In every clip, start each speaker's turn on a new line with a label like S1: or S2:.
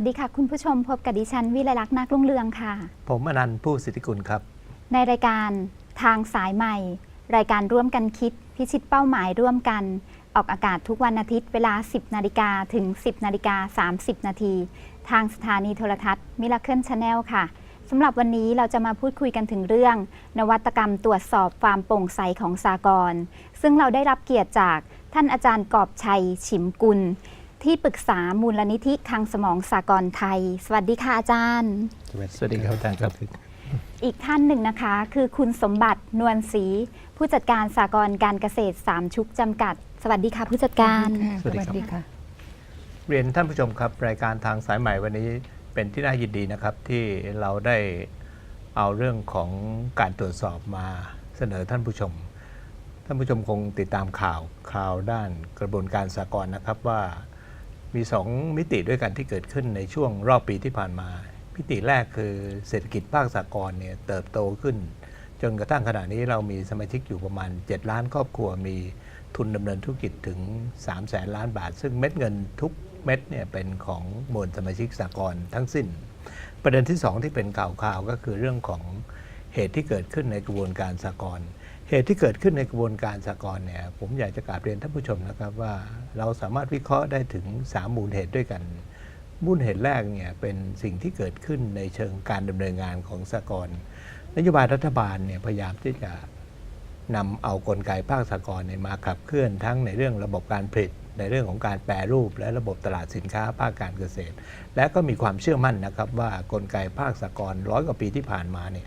S1: สวัสดีค่ะ คุณผู้ชมพบกับดิฉันวิไลลักษณ์นาครุ่งเรืองค่ะ
S2: ผมอนันต์ผู้สิทธิกุลครับ
S1: ในรายการทางสายใหม่ รายการร่วมกันคิด พิชิตเป้าหมายร่วมกัน ออกอากาศทุกวันอาทิตย์เวลา 10 นาฬิกาถึง 10 นาฬิกา 30 นาทีทางสถานีโทรทัศน์มิล a เคิลชาแนลค่ะสำหรับวันนี้เราจะมาพูดคุยกันถึงเรื่อง นวัตกรรมตรวจสอบความโปร่งใสของสากลซึ่งเราได้รับเกียรติจากท่านอาจารย์กอบชัยฉิมกุล ที่ปรึกษามูลนิธิทางสมองสากลไทย สวัสดีค่ะอาจารย์
S2: สวัสดีครับอาจารย์ครับ
S1: อีกท่านหนึ่งนะคะ คือคุณสมบัตินวลศรีผู้จัดการสากลการเกษตรสามชุกจำกัด สวัสดีค่ะ ผู้จัดการ
S2: สวัสดีครับ
S3: ค่ะ
S2: เรียนท่านผู้ชมครับ รายการทางสายใหม่วันนี้เป็นที่น่ายินดีนะครับ ที่เราได้เอาเรื่องของการตรวจสอบมาเสนอท่านผู้ชม ท่านผู้ชมคงติดตามข่าวข่าวด้านกระบวนการสากลนะครับว่า มีสองมิติด้วยกันที่เกิดขึ้นในช่วงรอบปีที่ผ่านมา มิติแรกคือเศรษฐกิจภาคสากลเนี่ยเติบโตขึ้น จนกระทั่งขณะนี้เรามีสมาชิกอยู่ประมาณ 7 ล้านครอบครัวมีทุนดำเนินธุรกิจถึง3แสนล้านบาท ซึ่งเม็ดเงินทุกเม็ดเนี่ยเป็นของมวลสมาชิกสากลทั้งสิ้น ประเด็นที่ 2 ที่เป็นข่าวข่าวๆก็คือเรื่องของเหตุที่เกิดขึ้นในกระบวนการสากล เหตุที่เกิดขึ้นในกระบวนการสากลเนี่ยผมอยากจะกราบเรียนท่านผู้ชมนะครับว่าเราสามารถวิเคราะห์ได้ถึง 3 มูลเหตุด้วยกันมูลเหตุแรกเนี่ยเป็นสิ่งที่เกิดขึ้นในเชิงการดำเนินงานของสากลนโยบายรัฐบาลเนี่ยพยายามที่จะนำเอากลไกภาคสากลเนี่ยมาขับเคลื่อนทั้งในเรื่องระบบการผลิต ในเรื่องของการแปรรูป และระบบตลาดสินค้าภาคการเกษตร และก็มีความเชื่อมั่นนะครับว่ากลไกภาคสากลร้อยกว่าปีที่ผ่านมาเนี่ย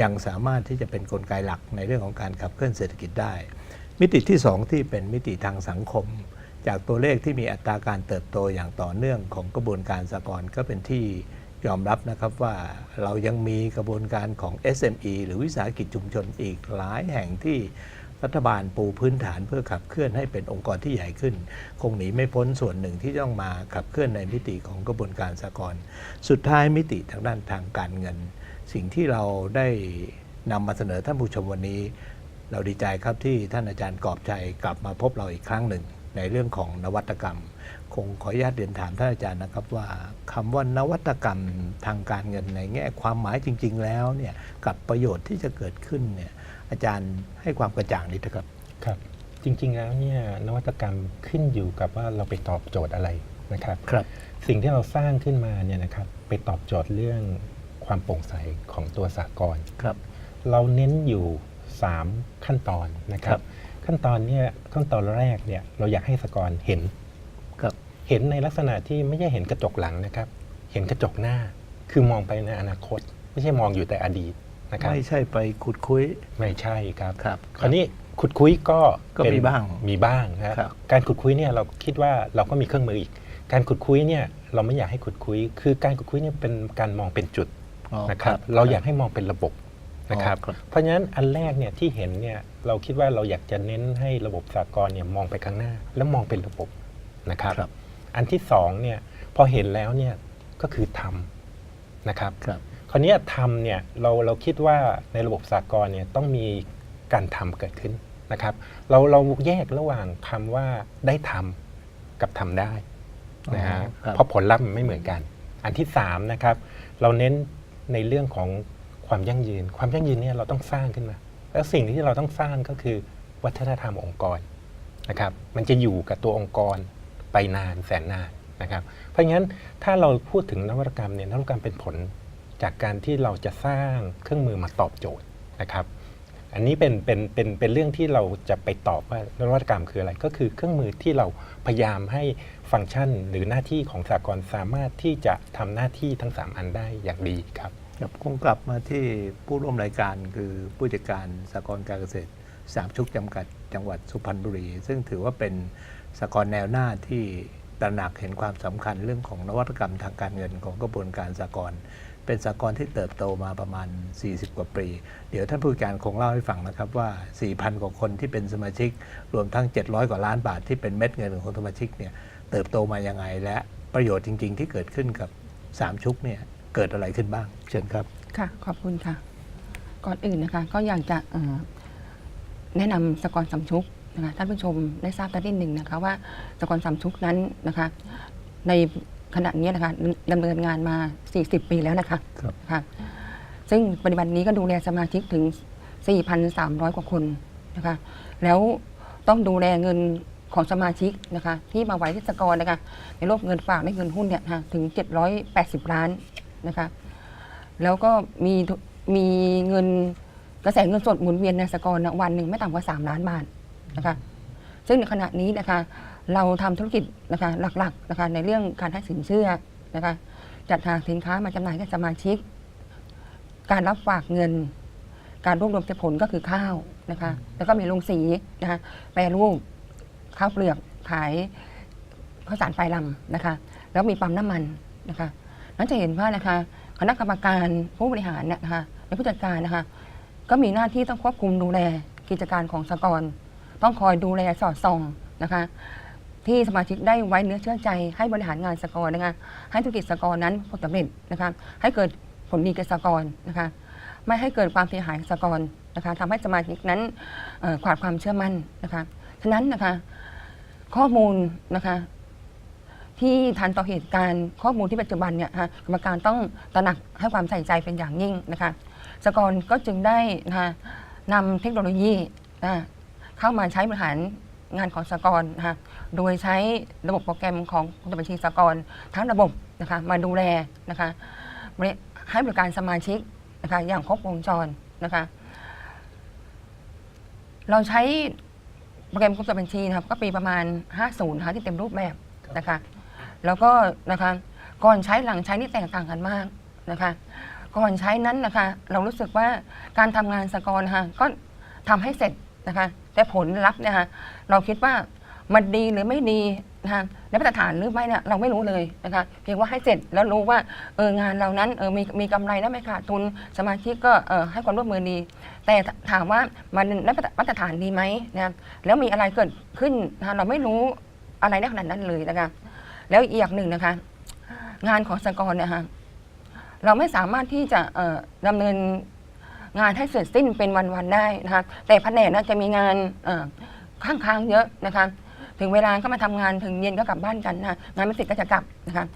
S2: ยังสามารถที่จะเป็นกลไกหลักในเรื่องของการขับเคลื่อนเศรษฐกิจได้ มิติที่ 2 ที่เป็นมิติทางสังคม จากตัวเลขที่มีอัตราการเติบโตอย่างต่อเนื่องของกระบวนการสากลก็เป็นที่ยอมรับนะครับว่าเรายังมีกระบวนการของ SME หรือวิสาหกิจชุมชนอีกหลายแห่งที่ รัฐบาลปูพื้นฐานเพื่อขับเคลื่อนให้เป็นองค์กรที่ใหญ่ขึ้น คงหนีไม่พ้นส่วนหนึ่งที่ต้องมาขับเคลื่อนในมิติของกระบวนการสากลสุดท้ายมิติทางด้านทางการเงิน สิ่งที่เราได้นำมาเสนอท่านผู้ชมวันนี้ เราดีใจครับที่ท่านอาจารย์กอบใจกลับมาพบเราอีกครั้งหนึ่ง ในเรื่องของนวัตกรรม คงขออนุญาตเรียนถามท่านอาจารย์นะครับว่าคำว่านวัตกรรมทางการเงินในแง่ความหมายจริง ๆ แล้วเนี่ยกับประโยชน์ที่จะเกิดขึ้นเนี่ยอาจารย์ให้ความกระจ่างนิดนะครับ
S3: ครับ จริง ๆ แล้วเนี่ยนวัตกรรมขึ้นอยู่กับว่าเราไปตอบโจทย์อะไรนะครับ
S2: ครับ
S3: สิ่งที่เราสร้างขึ้นมาเนี่ยนะครับไปตอบโจทย์เรื่องความโปร่งใสของตัวสากล
S2: ครับ
S3: เราเน้นอยู่ 3 ขั้นตอนนะค
S2: ค
S3: รั
S2: รับบ
S3: ขั้นตอนเนี่ยขั้นตอนแรกเนี่ยเราอยากให้สากลเห็น
S2: ครับ
S3: เห็นในลักษณะที่ไม่ใช่เห็นกระจกหลังนะครับ เห็นกระจกหน้าคือมองไปในอนาคต ไม่ใช่มองอยู่แต่อดีตนะครับ
S2: ไม่ใช่ไปขุดคุย
S3: ไม่ใช่ครับ
S2: ครับ
S3: คราวนี้ขุดคุยก็
S2: ก็
S3: เป็น
S2: มีบ้าง
S3: มีบ้างนะครับการขุดคุยเนี่ยเราคิดว่าเราก็มีเครื่องมืออีก การขุดคุยเนี่ยเราไม่อยากให้ขุดคุย คือการขุดคุยเนี่ยเป็นการมองเป็นจุด
S2: อ๋อ
S3: นะครับ เราอยากให้มองเป็นระบบนะครับ
S2: อ๋อครับ
S3: เพราะฉะนั้นอันแรกเนี่ยที่เห็นเนี่ย เราคิดว่าเราอยากจะเน้นให้ระบบสากลเนี่ยมองไปข้างหน้า แล้วมองเป็นระบบนะครับ
S2: ครับ
S3: อันที่สองเนี่ยพอเห็นแล้วเนี่ยก็คือทำนะครับ
S2: ครับ
S3: คราวเนี้ยทำเนี่ยเราเราคิดว่าในระบบสากลเนี่ยต้องมีการทำเกิดขึ้นนะครับ เราเราแยกระหว่างคำว่าได้ทำกับทำได้นะฮะ
S2: อ๋อครับ
S3: เพราะผลลัพธ์มันไม่เหมือนกัน อันที่สามนะครับเราเน้นในเรื่องของความยั่งยืน ความยั่งยืนเนี่ยเราต้องสร้างขึ้นมา แล้วสิ่งที่เราต้องสร้างก็คือวัฒนธรรมองค์กรนะครับมันจะอยู่กับตัวองค์กรไปนานแสนนานนะครับเพราะงั้นถ้าเราพูดถึงนวัตกรรมเนี่ยนวัตกรรมเป็นผลจากการที่เราจะสร้างเครื่องมือมาตอบโจทย์นะครับ อันนี้เป็นเป็นเป็นเป็นเรื่องที่เราจะไปตอบว่านวัตกรรมคืออะไรก็คือเครื่องมือที่เราพยายามให้ฟังก์ชันหรือหน้าที่ของสากลสามารถที่จะทำหน้าที่ทั้ง 3 อันได้อย่างดีครับ
S2: ครับคงกลับมาที่ผู้ร่วมรายการคือผู้จัดการสากลการเกษตรสามชุกจำกัดจังหวัดสุพรรณบุรี ซึ่งถือว่าเป็นสากลแนวหน้าที่ตระหนักเห็นความสำคัญเรื่องของนวัตกรรมทางการเงินของกระบวนการสากลเป็นสากลที่เติบโตมาประมาณ 40 กว่าปี เดี๋ยวท่านผู้การคงเล่าให้ฟังนะครับว่า 4,000 กว่าคนที่เป็นสมาชิก รวมทั้ง 700 กว่าล้านบาทที่เป็นเม็ดเงินของสมาชิกเนี่ยเติบโตมายังไงและประโยชน์จริง ๆ ที่เกิดขึ้นกับสามชุกเนี่ย เกิดอะไรขึ้นบ้าง เชิญครับ
S4: ค่ะ ขอบคุณค่ะ ก่อนอื่นนะคะ ก็อยากจะเอ่อแนะนำสกรสำชุกนะคะท่านผู้ชมได้ทราบกันนิดหนึ่งนะคะว่าสกรสำชุกนั้นนะคะ ในขณะนี้นะคะดำเนินงานมา 40 ปีแล้วนะคะ
S2: ครับ
S4: ค่ะ ซึ่งปัจจุบันนี้ก็ดูแลสมาชิกถึง 4,300 กว่าคนนะคะ แล้วต้องดูแลเงินของสมาชิกนะคะ ที่มาไว้ที่สกรนะคะในรูปเงินฝากและเงินหุ้นเนี่ยนะคะถึง 780 ล้าน นะคะ แล้วก็มีมีเงินกระแสเงินสดหมุนเวียนในสกรนะวันหนึ่งไม่ต่ำกว่า 3 ล้านบาทนะคะ ซึ่งในขณะนี้นะคะ เราทำธุรกิจนะคะหลักๆนะคะในเรื่องการให้สินเชื่อนะคะ จัดหาสินค้ามาจำหน่ายให้สมาชิก การรับฝากเงิน การรวบรวมผลก็คือข้าวนะคะ แล้วก็มีโรงสีนะคะแปรรูปข้าวเปลือกขายข้าวสารไฟลำนะคะ แล้วมีปั๊มน้ำมันนะคะ นั้นจะเห็นว่านะคะคณะกรรมการผู้บริหารเนี่ยนะคะและผู้จัดการนะคะก็มีหน้าที่ต้องควบคุมดูแลกิจการของสกรต้องคอยดูแลสอดส่องนะคะที่สมาชิกได้ไว้เนื้อเชื่อใจให้บริหารงานสกรนะคะให้ธุรกิจสกรนั้นผลสำเร็จนะคะให้เกิดผลดีแก่สกรนะคะไม่ให้เกิดความเสียหายกับสกรนะคะทำให้สมาชิกนั้นขาดความเชื่อมั่นนะคะฉะนั้นนะคะข้อมูลนะคะ ที่ทันต่อเหตุการณ์ข้อมูลที่ปัจจุบันเนี่ยนะคะกรรมการต้องตระหนักให้ความใส่ใจเป็นอย่างยิ่งนะคะสกรก็จึงได้นะคะนำเทคโนโลยีนะเข้ามาใช้บริหารงานของสกรนะคะโดยใช้ระบบโปรแกรมของกรมบัญชีสกรทั้งระบบนะคะมาดูแลนะคะบริให้บริการสมาชิกนะคะอย่างครบวงจรนะคะเราใช้โปรแกรมกรมบัญชีนะครับก็ปีประมาณ 50นะคะที่เต็มรูปแบบนะคะ แล้วก็นะคะก่อนใช้หลังใช้นี่แตกต่างกันมากนะคะ ก่อนใช้นั้นนะคะ เรารู้สึกว่าการทำงานสกอร์นะคะก็ทำให้เสร็จนะคะ แต่ผลลัพธ์เนี่ยค่ะเราคิดว่ามันดีหรือไม่ดีนะคะและมาตรฐานหรือไม่เนี่ยเราไม่รู้เลยนะคะเพียงว่าให้เสร็จแล้วรู้ว่าเอองานเรานั้นเออมีมีกำไรนะไม่ขาดทุนสมาชิกก็เออให้ความร่วมมือดี แต่ถามว่ามันได้มาตรฐานดีไหมนะแล้วมีอะไรเกิดขึ้นนะคะเราไม่รู้อะไรได้ขนาดนั้นเลยนะคะ แล้วอีกอย่างหนึ่งนะคะ งานของสกอร์เนี่ยค่ะเราไม่สามารถที่จะเอ่อดำเนินงานให้เสร็จสิ้นเป็นวันๆได้นะคะแต่แผนกนะจะมีงานข้างๆเยอะนะคะ ถึงเวลาก็มาทำงานถึงเย็นก็กลับบ้านกันนะคะงานไม่เสร็จก็จะกลับนะคะ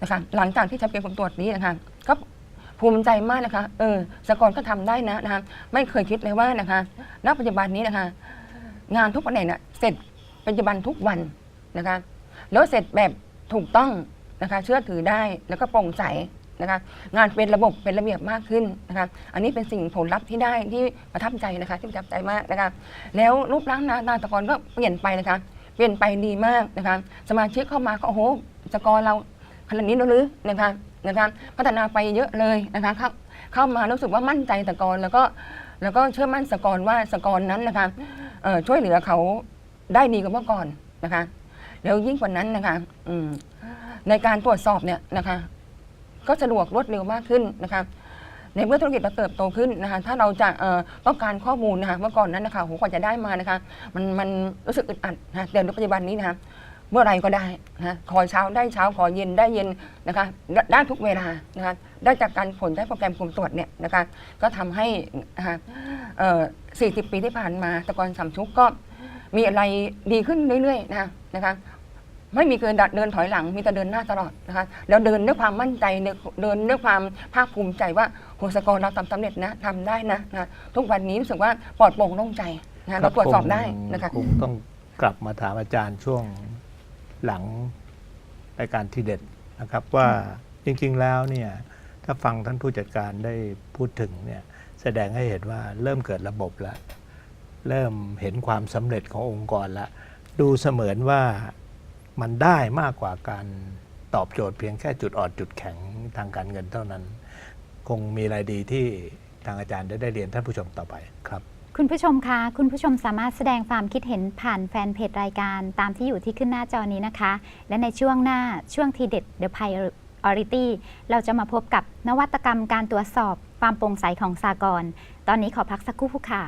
S4: นะคะ หลังจากที่ฉันเป็นคนตรวจนี้นะคะก็ภูมิใจมากนะคะเออสกอร์ก็ทำได้นะนะคะไม่เคยคิดเลยว่านะคะณปัจจุบันนี้นะคะ งานทุกแผนกเนี่ยเสร็จปัจจุบันทุกวันนะคะ แล้วเสร็จแบบถูกต้องนะคะ เชื่อถือได้แล้วก็โปร่งใสนะคะ งานเป็นระบบเป็นระเบียบมากขึ้นนะคะ อันนี้เป็นสิ่งผลลัพธ์ที่ได้ที่ประทับใจนะคะ ที่ประทับใจมากนะคะ แล้วรูปร่างหน้าตาตะกอนก็เปลี่ยนไปนะคะ เปลี่ยนไปดีมากนะคะ สมาชิกเข้ามาก็โอ้โหตะกอนเราขนาดนี้แล้วหรือนะคะนะคะพัฒนาไปเยอะเลยนะคะเข้าเข้ามารู้สึกว่ามั่นใจตะกอนแล้วก็แล้วก็เชื่อมั่นสกอรว่าสกอรนั้นนะคะช่วยเหลือเขาได้ดีกว่าเมื่อก่อนนะคะ แล้วยิ่งกว่านั้นนะคะอืมในการตรวจสอบเนี่ยนะคะ ก็สะดวกรวดเร็วมากขึ้นนะคะ ในเมื่อธุรกิจเราเติบโตขึ้นนะคะ ถ้าเราจะต้องการข้อมูลนะคะ เมื่อก่อนนั้นนะคะโหกว่าจะได้มานะคะ มันมันรู้สึกอึดอัดนะคะแต่ในปัจจุบันนี้นะคะเมื่อไรก็ได้นะคะขอเช้าได้เช้าขอเย็นได้เย็นนะคะ ได้ทุกเวลานะคะได้จากการผลได้โปรแกรมคุมตรวจเนี่ยนะคะ ก็ทำให้นะคะเอ่อ40 ปีที่ผ่านมาตะกอนสามชุกก็มีอะไรดีขึ้นเรื่อยๆนะคะนะคะ ไม่มีเกินเดินถอยหลังมีแต่เดินหน้าตลอดนะคะแล้วเดินด้วยความมั่นใจเดินด้วยความภาคภูมิใจว่าโหสกอร์เราทำสำเร็จนะทำได้นะนะทุกวันนี้รู้สึกว่าปลอดโปร่งโล่งใจนะเราตรวจสอบได้นะคะ
S2: คงต้องกลับมาถามอาจารย์ช่วงหลังรายการทีเด็ดนะครับว่าจริง ๆแล้วเนี่ยถ้าฟังท่านผู้จัดการได้พูดถึงเนี่ยแสดงให้เห็นว่าเริ่มเกิดระบบแล้ว เริ่มเห็นความสำเร็จขององค์กรแล้วดูเสมือนว่า มันได้มากกว่าการตอบโจทย์เพียงแค่จุดอ่อนจุดแข็งทางการเงินเท่านั้น คงมีอะไรดีที่ทางอาจารย์ได้ได้เรียนท่านผู้ชมต่อไปครับ
S1: คุณผู้ชมคะคุณผู้ชมสามารถแสดงความคิดเห็นผ่านแฟนเพจรายการตามที่อยู่ที่ขึ้นหน้าจอนี้นะคะ และในช่วงหน้าช่วงทีเด็ด The Priority เราจะมาพบกับนวัตกรรมการตรวจสอบความโปร่งใสของสากลตอนนี้ขอพักสักครู่ค่ะ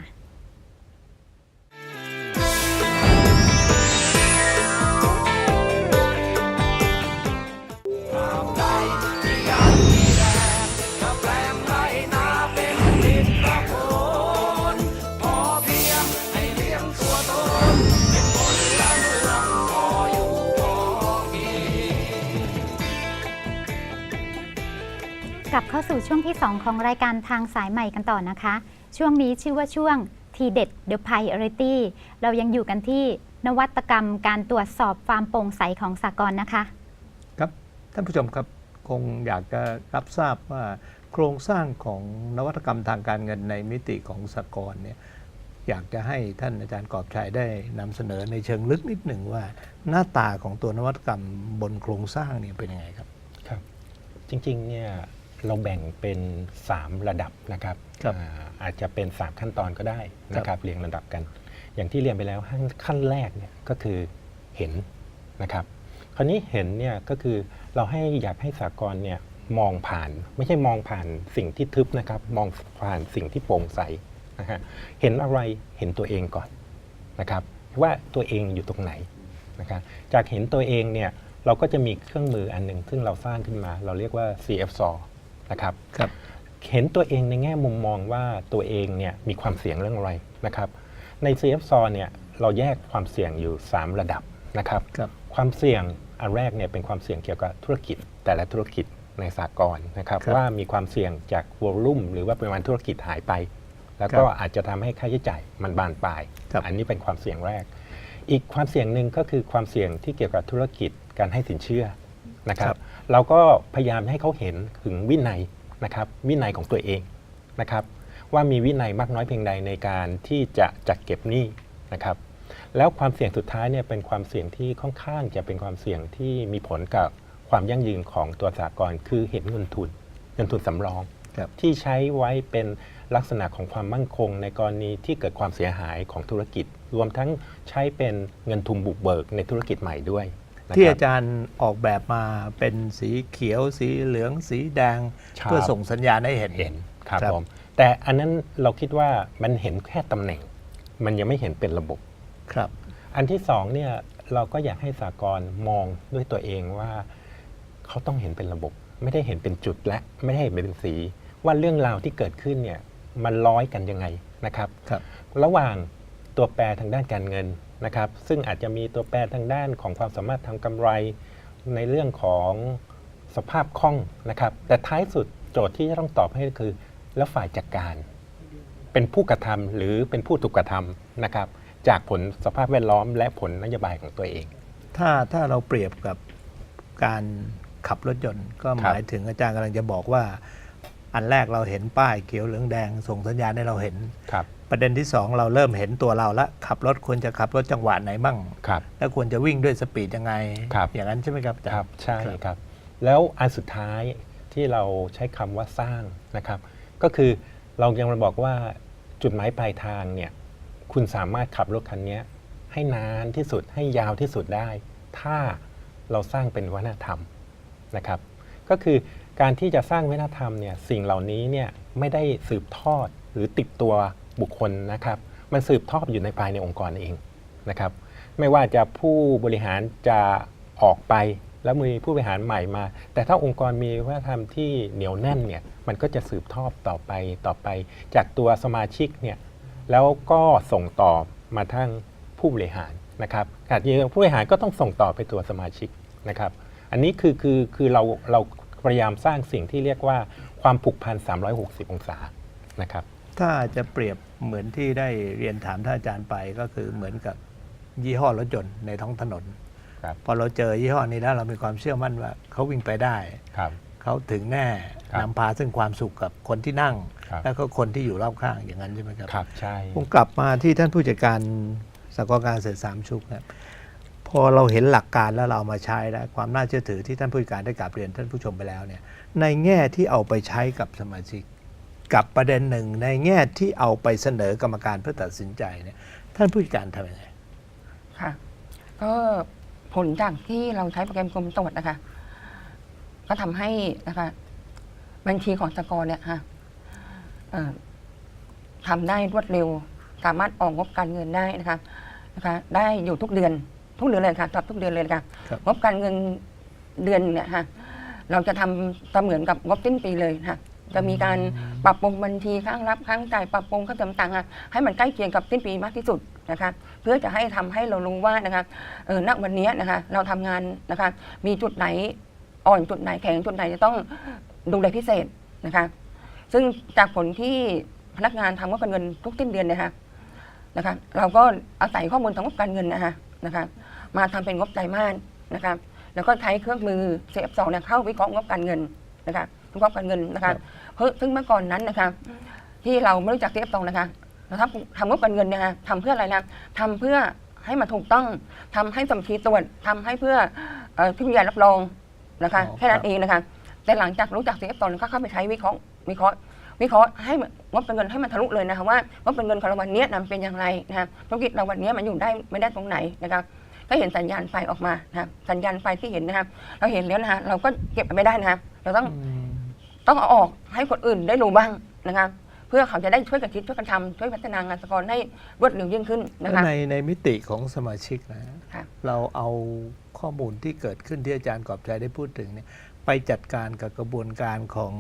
S1: กลับเข้าสู่ช่วงที่ 2 ของรายการทางสายใหม่กันต่อนะคะ ช่วงนี้ชื่อว่าช่วงทีเด็ด The Priority เรายังอยู่กันที่นวัตกรรมการตรวจสอบความโปร่งใสของสากลนะคะ
S2: ครับ ท่านผู้ชมครับคงอยากจะรับทราบว่าโครงสร้างของนวัตกรรมทางการเงินในมิติของสากลเนี่ย อยากจะให้ท่านอาจารย์กอบชัยได้นำเสนอในเชิงลึกนิดหนึ่งว่า หน้าตาของตัวนวัตกรรมบนโครงสร้างเนี่ยเป็นยังไงครับ
S3: ครับ จริงๆเนี่ยเราแบ่งเป็น 3 ระดับนะครับ
S2: ครับ
S3: อ่าอาจจะเป็น 3 ขั้นตอนก็ได้นะครับเรียงระดับกัน อย่างที่เรียนไปแล้วขั้นขั้นแรกเนี่ยก็คือเห็นนะครับ คราวนี้เห็นเนี่ยก็คือเราให้อยากให้สากลเนี่ยมองผ่าน ไม่ใช่มองผ่านสิ่งที่ทึบนะครับ มองผ่านสิ่งที่โปร่งใส นะฮะเห็นอะไรเห็นตัวเองก่อนนะครับว่าตัวเองอยู่ตรงไหนนะครับจากเห็นตัวเองเนี่ยเราก็จะมีเครื่องมืออันหนึ่งซึ่งเราสร้างขึ้นมา เราเรียกว่า CF-SAW นะครับ
S2: ครับ
S3: เห็นตัวเองในแง่มุมมองว่าตัวเองเนี่ยมีความเสี่ยงเรื่องอะไรนะครับ ใน CF-SAW เนี่ยเราแยกความเสี่ยงอยู่ 3 ระดับนะครับ
S2: ครับ
S3: ความเสี่ยงอันแรกเนี่ยเป็นความเสี่ยงเกี่ยวกับธุรกิจ แต่ละธุรกิจในสากลนะครับ
S2: ครับ
S3: ว่ามีความเสี่ยงจากวอลลุ่มหรือว่าปริมาณธุรกิจหายไป แล้วก็
S2: ครับ
S3: อาจจะทำให้ค่าใช้จ่ายมันบานปลาย
S2: ครับ
S3: อันนี้เป็นความเสี่ยงแรก อีกความเสี่ยงหนึ่งก็คือความเสี่ยงที่เกี่ยวกับธุรกิจการให้สินเชื่อนะครับ เราก็พยายามให้เขาเห็นถึงวินัยนะครับวินัยของตัวเองนะครับว่ามีวินัยมากน้อยเพียงใดในการที่จะจัดเก็บหนี้นะครับแล้วความเสี่ยงสุดท้ายเนี่ยเป็นความเสี่ยงที่ค่อนข้างจะเป็นความเสี่ยงที่มีผลกับความยั่งยืนของตัวสากลคือเห็นเงินทุนเงินทุนสำรอง
S2: ครับ
S3: ที่ใช้ไว้เป็นลักษณะของความมั่นคง ในกรณีที่เกิดความเสียหายของธุรกิจ รวมทั้งใช้เป็นเงินทุนบุกเบิกในธุรกิจใหม่ด้วยนะครับ
S2: ที่อาจารย์ออกแบบมาเป็นสีเขียว สีเหลือง สีแดง
S3: ครับ
S2: เพื่อส่งสัญญาณให้เห็น
S3: เห็นครับ
S2: ครับ
S3: ผมแต่อันนั้นเราคิดว่ามันเห็นแค่ตำแหน่ง มันยังไม่เห็นเป็นระบบ
S2: ครับ
S3: อันที่สองเนี่ยเราก็อยากให้สากลมองด้วยตัวเองว่า เขาต้องเห็นเป็นระบบ ไม่ได้เห็นเป็นจุดและไม่ได้เห็นเป็นสี ว่าเรื่องราวที่เกิดขึ้นเนี่ยมันร้อยกันยังไงนะครับ
S2: ครับ
S3: ระหว่างตัวแปรทางด้านการเงินนะครับ ซึ่งอาจจะมีตัวแปรทางด้านของความสามารถทำกำไร ในเรื่องของสภาพคล่องนะครับ แต่ท้ายสุดโจทย์ที่จะต้องตอบให้คือ แล้วฝ่ายจัดการ เป็นผู้กระทำหรือเป็นผู้ถูกกระทำนะครับ จากผลสภาพแวดล้อมและผลนโยบายของตัวเอง
S2: ถ้าถ้าเราเปรียบกับการขับรถยนต์ ก็หมายถึงอาจารย์กำลังจะบอกว่า อันแรกเราเห็นป้ายเขียวเหลืองแดง ส่งสัญญาณให้เราเห็น
S3: ครับ
S2: ประเด็นที่สองเราเริ่มเห็นตัวเราละขับรถควรจะขับรถจังหวะไหนบ้าง
S3: ครับ
S2: แล้วควรจะวิ่งด้วยสปีดยังไง
S3: ครับ
S2: อย่างนั้นใช่ไหมครับอาจา
S3: ค
S2: ร
S3: รับ
S2: ย์
S3: ใช่
S2: ครับ
S3: ครับ แล้วอันสุดท้ายที่เราใช้คำว่าสร้างนะครับ ก็คือเรายังมาบอกว่าจุดหมายปลายทางเนี่ยคุณสามารถขับรถคันนี้ให้นานที่สุดให้ยาวที่สุดได้ ถ้าเราสร้างเป็นวัฒนธรรมนะครับ ก็คือ การที่จะสร้างวัฒนธรรมเนี่ยสิ่งเหล่านี้เนี่ยไม่ได้สืบทอดหรือติดตัวบุคคลนะครับ มันสืบทอดอยู่ในภายในองค์กรเองนะครับ ไม่ว่าจะผู้บริหารจะออกไปแล้วมีผู้บริหารใหม่มา แต่ถ้าองค์กรมีวัฒนธรรมที่เหนียวแน่นเนี่ยมันก็จะสืบทอดต่อไปต่อไป จากตัวสมาชิกเนี่ยแล้วก็ส่งต่อมาทั้งผู้บริหารนะครับอาจจะผู้บริหารก็ต้องส่งต่อไปตัวสมาชิกนะครับ อันนี้คือคือคือเราเรา พยายามสร้างสิ่งที่เรียกว่าความผูกพัน 360 องศานะครับ
S2: ถ้าจะเปรียบเหมือนที่ได้เรียนถามท่านอาจารย์ไปก็คือเหมือนกับยี่ห้อรถยนต์ในท้องถนน
S3: ครับ
S2: พอเราเจอยี่ห้อนี้แล้วเรามีความเชื่อมั่นว่าเขาวิ่งไปได้
S3: ครับ
S2: เขาถึงแน่
S3: ครับ
S2: นำพาซึ่งความสุขกับคนที่นั่ง
S3: ครับ
S2: แล้วก็คนที่อยู่รอบข้างอย่างนั้นใช่ไหมครับ
S3: ครับใช่
S2: ผมกลับมาที่ท่านผู้จัดการสกลการเกษตรสามชุกครับ พอเราเห็นหลักการแล้วเราเอามาใช้แล้วความน่าเชื่อถือที่ท่านผู้การได้กลับเรียนท่านผู้ชมไปแล้วเนี่ยในแง่ที่เอาไปใช้กับสมาชิก กับประเด็นหนึ่ง ในแง่ที่เอาไปเสนอกรรมการเพื่อตัดสินใจเนี่ยท่านผู้การทำยังไง
S4: ค่ะก็ผลจากที่เราใช้โปรแกรมกรมตรวจนะคะ ก็ทำให้นะคะบัญชีของสกอร์เนี่ยค่ะทำได้รวดเร็ว สามารถออกงบการเงินได้นะคะนะคะ ได้อยู่ทุกเดือน ทุกเดือนเลยค่ะตอบทุกเดือนเลยค่ะ
S2: ครับ
S4: งบการเงินเดือนเนี่ยค่ะ เราจะทำเสมือนกับงบสิ้นปีเลยค่ะ จะมีการปรับปรุงบัญชีข้างรับข้างจ่ายปรับปรุงค่าเติมต่างๆอะให้มันใกล้เคียงกับสิ้นปีมากที่สุดนะคะ เพื่อจะให้ทำให้เรารู้ว่านะคะเออณวันนี้นะคะ เราทำงานนะคะ มีจุดไหนอ่อนจุดไหนแข็งจุดไหนจะต้องดูแลพิเศษนะคะ ซึ่งจากผลที่พนักงานทำงบการเงินทุกสิ้นเดือนนะคะนะคะ เราก็อาศัยข้อมูลทางงบการเงินนะคะ นะคะมาทำเป็นงบไตรมาสนะคะแล้วก็ใช้เครื่องมือ CF2 เนี่ยเข้าวิเคราะห์งบการเงินนะคะวิเคราะห์การเงินนะ
S2: ครั
S4: คะ
S2: บ
S4: เพราะซึ่งเมื่อก่อนนั้นนะคะที่เราไม่รู้จัก CF2 นะคะเราทำทำงบการเงินเนยนะคะทำเพื่ออะไรนะทำเพื่อให้มันถูกต้องทำให้สมชีตรวจทำให้เพื่อเอ่อพิมพ์ยารับรองนะคะ
S2: อ๋อ
S4: แค่นั้
S2: ครั
S4: น
S2: บ
S4: เองนะคะแต่หลังจากรู้จัก CF2 ก็เข้าไปใช้วิเคราะห์วิเคราะห์ วิเคราะห์ให้มันงบการเงินให้มันทะลุเลยนะคะว่างบการเงินของเราวันนี้นะมันเป็นอย่างไรนะคะธุรกิจเราวันนี้มันอยู่ได้ไม่ได้ตรงไหนนะคะก็เห็นสัญญาณไฟออกมานะคะสัญญาณไฟที่เห็นนะคะเราเห็นแล้วนะคะเราก็เก็บไม่ได้นะคะเราต้อง
S2: อืม
S4: ต้องเอาออกให้คนอื่นได้รู้บ้างนะคะเพื่อเขาจะได้ช่วยกันคิดช่วยกันทำช่วยพัฒนางานสกรให้รวดเร็วยิ่งขึ้นนะคะ
S2: ในในมิติของสมาชิกนะ
S4: ค่ะ
S2: เราเอาข้อมูลที่เกิดขึ้นที่อาจารย์กอบใจได้พูดถึงเนี่ยไปจัดการกับกระบวนการของ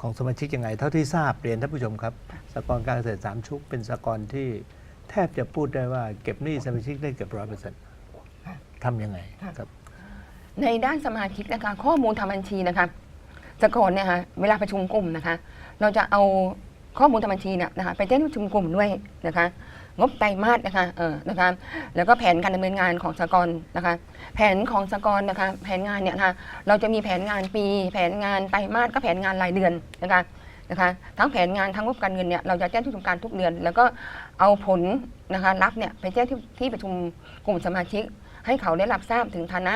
S2: ของสมาชิกยังไง เท่าที่ทราบเรียนท่านผู้ชมครับสกรการเกษตรสามชุกเป็นสกรที่แทบจะพูดได้ว่าเก็บหนี้สมาชิกได้เกือบร้อยเปอร์เซ็นต์ทำยังไงครับ
S4: ในด้านสมาชิกนะคะ ข้อมูลทางบัญชีนะคะสกรเนี่ยค่ะเวลาประชุมกลุ่มนะคะ เราจะเอาข้อมูลทางบัญชีเนี่ยนะคะไปแจ้งประชุมกลุ่มด้วยนะคะ งบไตรมาสนะคะเออนะคะแล้วก็แผนการดำเนินงานของสกรนะคะ แผนของสกรนะคะ แผนงานเนี่ยนะคะเราจะมีแผนงานปี แผนงานไตรมาสก็แผนงานรายเดือนนะคะนะคะทั้งแผนงานทั้งงบการเงินเนี่ยเราจะแจ้งที่ประชุมการทุกเดือน แล้วก็เอาผลนะคะรับเนี่ยไปแจ้งที่ที่ประชุมกลุ่มสมาชิก ให้เขาได้รับทราบถึงฐานะ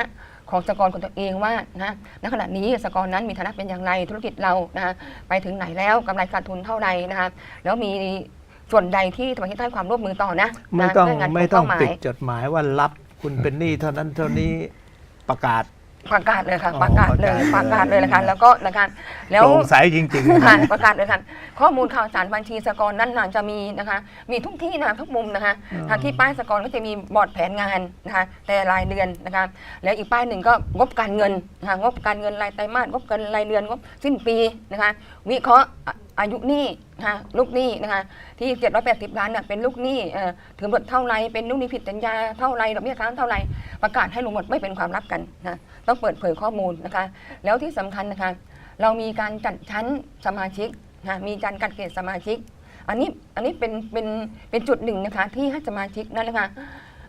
S4: ของสกรของตัวเองว่านะณขณะนี้สกรนั้นมีฐานะเป็นอย่างไรธุรกิจเรานะคะไปถึงไหนแล้วกำไรขาดทุนเท่าไหร่นะคะแล้วมี ส่วนใดที่สมาชิกให้ความร่วมมือต่อนะ
S2: ไม่
S4: นะ
S2: ต้อง
S4: เพื่งาน
S2: ไม่ต้อง
S4: เป้าหมา
S2: ปิด
S4: ย
S2: จดหมายว่ารับคุณเป็นหนี้เท่านั้นเท่านี้ประกาศ
S4: ประกาศเลยค่ะ
S2: อ๋อ
S4: ประกาศเลย
S2: ป
S4: ประระ
S2: กา
S4: กา
S2: ศ
S4: ศ
S2: เล
S4: เลยยนะคะแล้วก็นะคะแล้ว
S2: โปร่งใสจริงๆ
S4: ค่ะ
S2: นะ
S4: ประกาศเลยค่ะข้อมูลข่าวสารบัญชีสกรนั้นน่ะจะมีนะคะ มีทุกที่นะทุกมุมนะคะ
S2: อืม
S4: ทางที่ป้ายสกรก็จะมีบอร์ดแผนงานนะคะ แต่รายเดือนนะคะ แล้วอีกป้ายหนึ่งก็งบการเงินนะคะงบการเงินรายไตรมาสงบการรายเดือนงบสิ้นปีนะคะ วิเคราะห์ อายุหนี้นะคะลูกหนี้นะคะที่ 780 ล้านเนี่ยเป็นลูกหนี้เอ่อถือหมดเท่าไรเป็นลูกหนี้ผิดสัญญาเท่าไรดอกเบี้ยค้างเท่าไรประกาศให้ลงหมดไม่เป็นความลับกันนะต้องเปิดเผยข้อมูลนะคะ แล้วที่สำคัญนะคะ เรามีการจัดชั้นสมาชิกนะมีการกัดเกรดสมาชิก อันนี้อันนี้เป็นเป็นเป็นจุดหนึ่งนะคะ ที่ให้สมาชิกนั่นนะคะ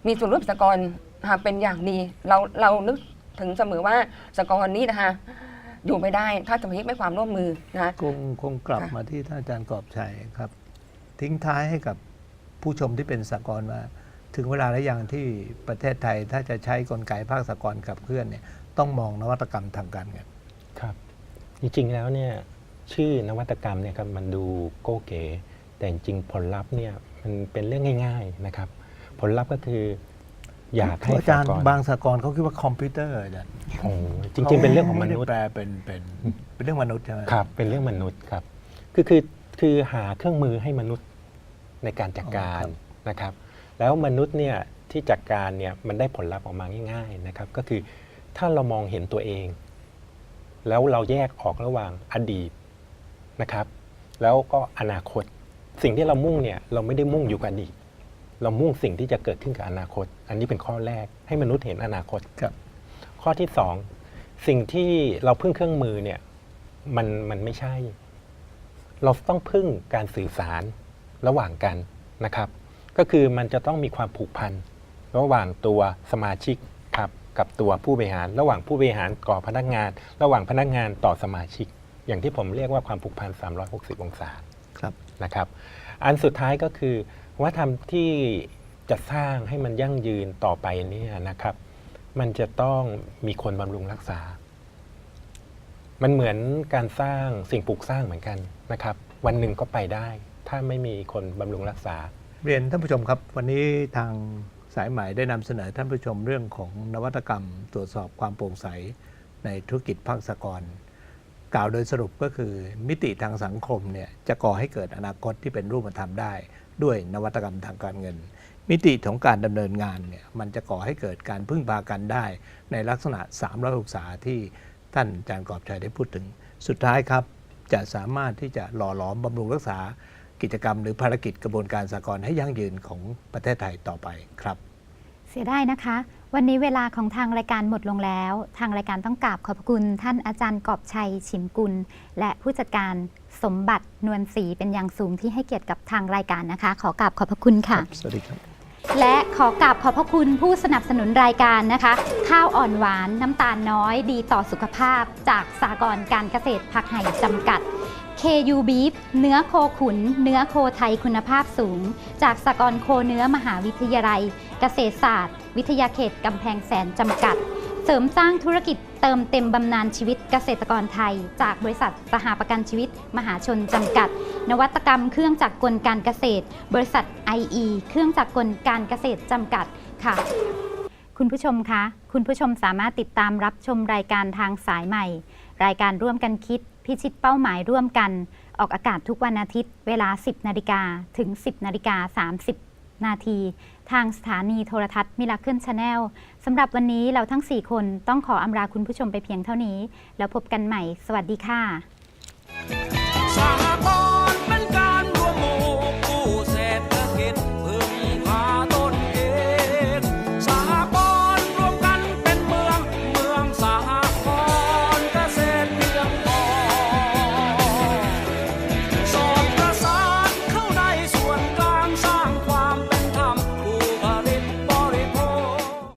S4: มีส่วนร่วมสกอรนะคะเป็นอย่างดี เราเรานึกถึงเสมอว่าสกอร์นี้นะคะ อยู่ไม่ได้ถ้าสมาชิกไม่ความร่วมมือนะคะ
S2: คงคงกลับ
S4: ค่ะ
S2: มาที่ท่านอาจารย์กอบชัยครับ ทิ้งท้ายให้กับผู้ชมที่เป็นสากลว่า ถึงเวลาแล้วยังที่ประเทศไทยถ้าจะใช้กลไกภาคสากลกับเคลื่อนเนี่ยต้องมองนวัตกรรมทางการเงิน
S3: ครับจริงๆแล้วเนี่ยชื่อนวัตกรรมเนี่ยครับมันดูโก้เก๋แต่จริงๆผลลัพธ์เนี่ยมันเป็นเรื่องง่ายๆนะครับผลลัพธ์ก็คือ อยากให้
S2: อาจารย์
S3: สหก
S2: บางสากลเขาคิดว่าคอมพิวเตอร์อาจารย์
S3: โอ้จริง ๆ เป็นเรื่องของมนุษ
S2: ไได้
S3: ย์
S2: แปลเป็นเป็นเป็นเรื่องมนุษย์ใช่ไหม
S3: ครับ เป็นเรื่องมนุษย์ครับ คือคือคือหาเครื่องมือให้มนุษย์ในการจัดการนะครับ แล้วมนุษย์เนี่ยที่จัดการเนี่ยมันได้ผลลัพธ์ออกมาง่าย ๆนะครับ ก็คือถ้าเรามองเห็นตัวเอง แล้วเราแยกออกระหว่างอดีตนะครับ แล้วก็อนาคต สิ่งที่เรามุ่งเนี่ยเราไม่ได้มุ่งอยู่กับอดีต เรามุ่งสิ่งที่จะเกิดขึ้นกับอนาคต อันนี้เป็นข้อแรกให้มนุษย์เห็นอนาคต
S2: ครับ
S3: ข้อที่สองสิ่งที่เราพึ่งเครื่องมือเนี่ยมันมันไม่ใช่ เราต้องพึ่งการสื่อสารระหว่างกันนะครับ ก็คือมันจะต้องมีความผูกพันระหว่างตัวสมาชิกครับกับตัวผู้บริหาร ระหว่างผู้บริหารก่อพนักงาน ระหว่างพนักงานต่อสมาชิก อย่างที่ผมเรียกว่าความผูกพัน 360 องศา
S2: ครับ
S3: นะครับ อันสุดท้ายก็คือ ว่าทำที่จะสร้างให้มันยั่งยืนต่อไปเนี่ยนะครับ มันจะต้องมีคนบำรุงรักษา มันเหมือนการสร้างสิ่งปลูกสร้างเหมือนกันนะครับ วันหนึ่งก็ไปได้ ถ้าไม่มีคนบำรุงรักษา
S2: เรียนท่านผู้ชมครับ วันนี้ทางสายใหม่ได้นำเสนอท่านผู้ชมเรื่องของนวัตกรรม ตรวจสอบความโปร่งใสในธุรกิจภาคสากล กล่าวโดยสรุปก็คือมิติทางสังคมเนี่ยจะก่อให้เกิดอนาคตที่เป็นรูปธรรมได้ ด้วยนวัตกรรมทางการเงิน มิติของการดำเนินงานเนี่ยมันจะก่อให้เกิดการพึ่งพากันได้ ในลักษณะ300องศาที่ท่านอาจารย์กอบชัยได้พูดถึง สุดท้ายครับจะสามารถที่จะหล่อหลอมบำรุงรักษากิจกรรม หรือภารกิจกระบวนการสากลให้ยั่งยืนของประเทศไทยต่อไปครับ
S1: เสียดายนะคะ วันนี้เวลาของทางรายการหมดลงแล้ว ทางรายการต้องกราบขอบพระคุณ ท่านอาจารย์กอบชัยฉิมกุล และผู้จัดการสมบัตินวลศรีเป็นอย่างสูงที่ให้เกียรติกับทางรายการนะคะ ขอกราบขอบพระคุณค่ะ
S2: สวัสดีครับ
S1: และขอกราบขอบพระคุณผู้สนับสนุนรายการนะคะ ข้าวอ่อนหวานน้ำตาลน้อย ดีต่อสุขภาพ จากสากรณ์การเกษตรผักไห่จำกัด KU Beef เนื้อโคขุน เนื้อโคไทยคุณภาพสูง จากสากรณ์โคเนื้อมหาวิทยาลัย เกษตรศาสตร์ วิทยาเขตกำแพงแสนจำกัด เสริมสร้างธุรกิจเติมเต็มบำนาญชีวิตเกษตรกรไทย จากบริษัทสหประกันชีวิต มหาชนจำกัด นวัตกรรมเครื่องจักรกลการเกษตร บริษัท IE เครื่องจักรกลการเกษตรจำกัดค่ะ คุณผู้ชมคะ คุณผู้ชมสามารถติดตามรับชมรายการทางสายใหม่ รายการร่วมกันคิด พิชิตเป้าหมายร่วมกัน ออกอากาศทุกวันอาทิตย์ เวลา 10 นาฬิกาถึง 10 นาฬิกา 30 นาที ทางสถานีโทรทัศน์มิลาเคิลชาแนลสำหรับวันนี้เราทั้ง 4 คนต้องขออำลาคุณผู้ชมไปเพียงเท่านี้ แล้วพบกันใหม่ สวัสดีค่ะ